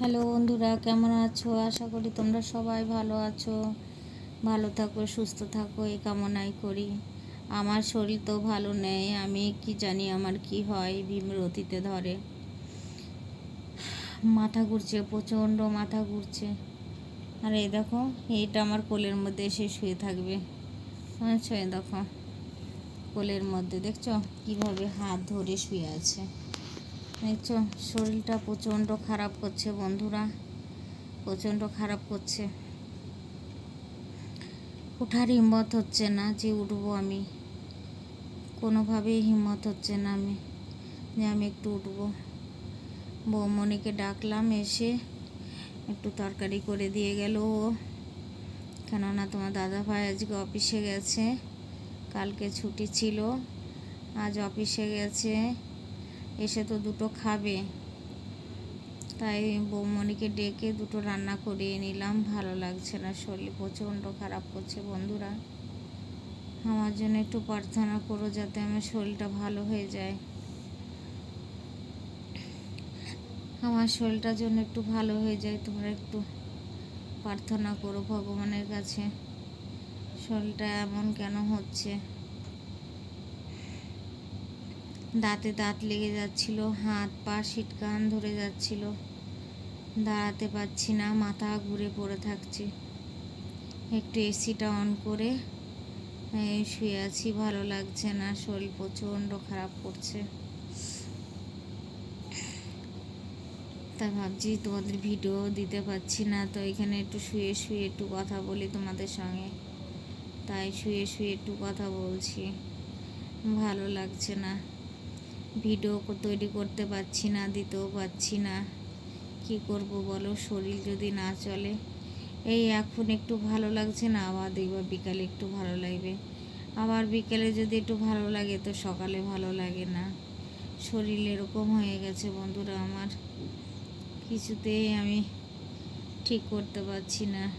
Hello বন্ধুরা, কেমন আছো? আশা করি তোমরা সবাই ভালো আছো। ভালো থাকো, সুস্থ থাকো, এই কামনাই করি। আমার শরীর তো ভালো নেই, আমি কি জানি আমার কি হয় ভীমরতিতে ধরে। মাথা ঘুরছে, প্রচণ্ড মাথা ঘুরছে। আর এই দেখো, এইটা আমার কোলের মধ্যে এসে শুয়ে থাকবে। আচ্ছা দেখো, কোলের মধ্যে, দেখছ? কীভাবে হাত ধরে শুয়ে আছে। দেখছ শরীরটা প্রচণ্ড খারাপ করছে বন্ধুরা, প্রচণ্ড খারাপ করছে। ওঠার হিম্মত হচ্ছে না যে উঠবো আমি। কোনোভাবেই হিম্মত হচ্ছে না আমি যে আমি একটু উঠবো। বৌমণিকে ডাকলাম, এসে একটু তরকারি করে দিয়ে গেল ও। কেননা তোমার দাদা ভাই আজকে অফিসে গেছে, কালকে ছুটি ছিল, আজ অফিসে গেছে। এসে তো দুটো খাবে। তাই বৌমণিকে ডেকে দুটো রান্না করিয়ে নিলাম। ভালো লাগছে না শরীর প্রচণ্ড খারাপ করছে বন্ধুরা। আমার জন্য একটু প্রার্থনা করো যাতে আমার শরীরটা ভালো হয়ে যায়। আমার শরীরটার জন্য একটু ভালো হয়ে যায়, তোমরা একটু প্রার্থনা করো ভগবানের কাছে। শরীরটা এমন কেন হচ্ছে? দাঁতে দাঁত লেগে যাচ্ছিল, হাত পা সিটকান ধরে যাচ্ছিল। দাঁড়াতে পারছি না, মাথা ঘুরে পড়ে থাকছে। একটু এসিটা অন করে শুয়ে আছি, ভালো লাগছে না, শরীর প্রচণ্ড খারাপ করছে। তা ভাবছি তোমাদের ভিডিও দিতে পারছি না, তো এখানে একটু শুয়ে শুয়ে একটু কথা বলি তোমাদের সঙ্গে। তাই শুয়ে শুয়ে একটু কথা বলছি, ভালো লাগছে না। ভিডিও তৈরি করতে পারছি না, দিতেও পারছি না। কি করব বলো? শরীর যদি না চলে। এই এখন একটু ভালো লাগছে না, আবার দেখবা বিকালে একটু ভালো লাগবে। আবার বিকেলে যদি একটু ভালো লাগে, তো সকালে ভালো লাগে না। শরীর এরকম হয়ে গেছে বন্ধুরা আমার। কিছুতেই আমি ঠিক করতে পারছি না।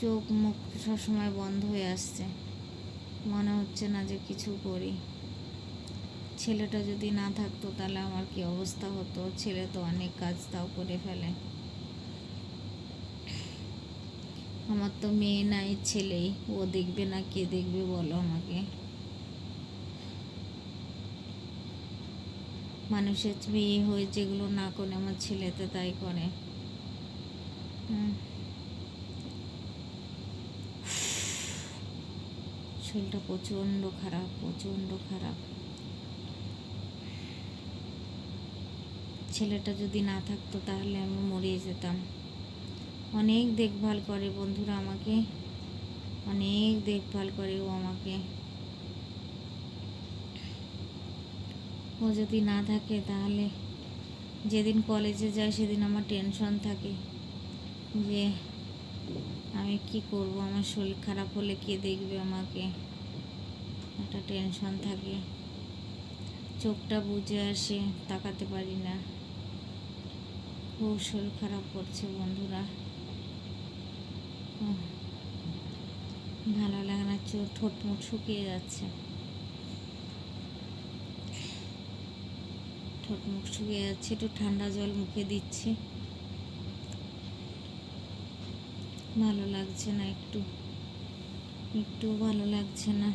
চোখ মুখ সবসময় বন্ধ হয়ে আসছে। মনে হচ্ছে না যে কিছু করি। ছেলেটা যদি না থাকতো, তাহলে আমার কি অবস্থা হতো? ছেলে তো অনেক কাজ তাও করে ফেলে। আমার তো মেয়ে নাই, ছেলেই। ও দেখবে না, কে দেখবে বলো আমাকে। মানুষের মেয়ে হয়ে যেগুলো না করে, আমার ছেলেতে তাই করে। শরীরটা প্রচণ্ড খারাপ প্রচণ্ড খারাপ। ছেলেটা যদি না থাকতো তাহলে আমি মরিয়ে যেতাম। অনেক দেখভাল করে বন্ধুরা আমাকে। অনেক দেখভাল করে ও আমাকে। ও যদি না থাকে তাহলে যেদিন কলেজে যায় সেদিন আমার টেনশন থাকে যে আমি কি করব, আমার শরীর খারাপ হলে কে দেখবে আমাকে? একটা টেনশন থাকে। চোখটা বুঝে আসে তাকাতে পারি না। খুব শরীর খারাপ করছে বন্ধুরা। ভালো লাগে না চোখ ঠোঁট মুখ শুকিয়ে যাচ্ছে। ঠোঁট মুখ শুকিয়ে যাচ্ছে, একটু ঠান্ডা জল মুখে দিচ্ছি। ভালো লাগছে না একটু একটু ভালো লাগছে না।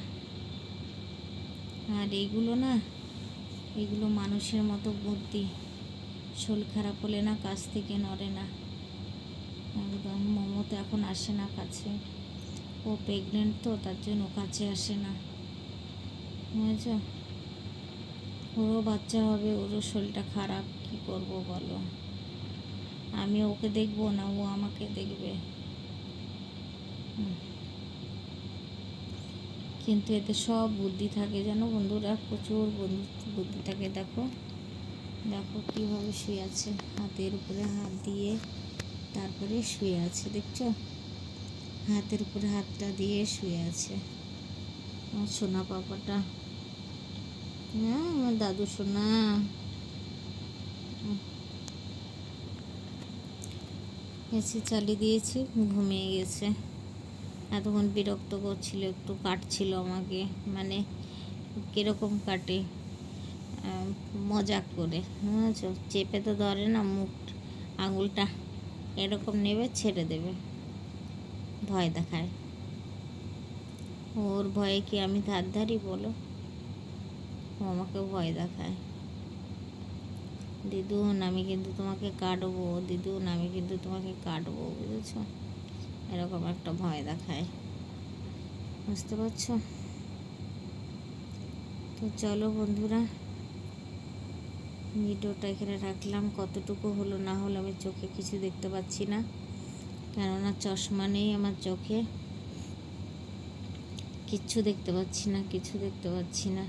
আর এইগুলো না, এগুলো মানুষের মতো বুদ্ধি। শরীর খারাপ হলে না কাছ থেকে নড়ে না। একদম, মোমো তো এখন আসে না কাছে। ও প্রেগনেন্ট তো, তার জন্য কাছে আসে না। বুঝেছ? ওরও বাচ্চা হবে, ওরও শরীরটা খারাপ, কি করব বলো? আমি ওকে দেখব না, ও আমাকে দেখবে। কিন্তু এতে সব বুদ্ধি থাকে, জানো বন্ধুরা? প্রচুর বুদ্ধি থাকে, দেখো। দেখো কীভাবে শুয়ে আছে। হাতের উপরে হাত দিয়ে তারপরে শুয়ে আছে, দেখছ? হাতের উপরে হাতটা দিয়ে শুয়ে আছে। আমার সোনা পাপাটা। হ্যাঁ আমার দাদু সোনা। এসি চালিয়ে দিয়েছি, ঘুমিয়ে গেছে। এতক্ষণ বিরক্ত করছিল, একটু কাটছিল আমাকে। মানে কীরকম কাটে? মজাক করে। বুঝেছ চেপে তো ধরে না মুখ, আঙুলটা এরকম নেবে, ছেড়ে দেবে। ভয় দেখায়। ওর ভয়ে কি আমি ধার ধারি বলো? ও আমাকে ভয় দেখায়। দিদুন, আমি কিন্তু তোমাকে কাটবো, দিদুন, আমি কিন্তু তোমাকে কাটবো, বুঝেছ? এরকম একটা ভয় দেখায়। বুঝতে পারছ? তো চলো বন্ধুরা ভিডিওটা এখানে রাখলাম। কতটুকু হলো না হলো আমি চোখে কিছু দেখতে পাচ্ছি না। কেননা চশমা নেই আমার চোখে। কিচ্ছু দেখতে পাচ্ছি না, কিছু দেখতে পাচ্ছি না।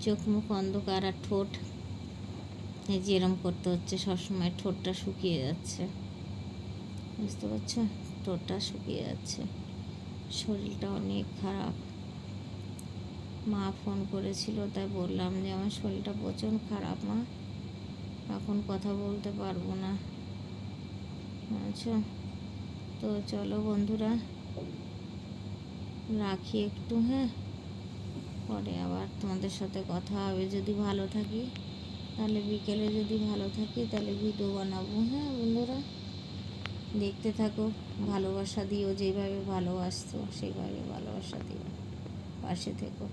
চোখ মুখ অন্ধকার আর ঠোঁট। এই যে এরম করতে হচ্ছে, সবসময় ঠোঁটটা শুকিয়ে যাচ্ছে। বুঝতে পারছ? ঠোঁটটা শুকিয়ে যাচ্ছে। শরীরটা অনেক খারাপ। মা ফোন করেছিল, তাই বললাম যে আমার শরীরটা প্রচণ্ড খারাপ মা। এখন কথা বলতে পারব না। আচ্ছা তো চলো বন্ধুরা, রাখি একটু হ্যাঁ? পরে আবার তোমাদের সাথে কথা হবে। যদি ভালো থাকি, তাহলে বিকেলে যদি ভালো থাকি, তাহলে ভিডিও বানাবো হ্যাঁ বন্ধুরা? দেখতে থাকো, ভালোবাসা দিও, যেভাবে ভালোবাসতো সেইভাবে ভালোবাসা দিও। পাশে থেকো।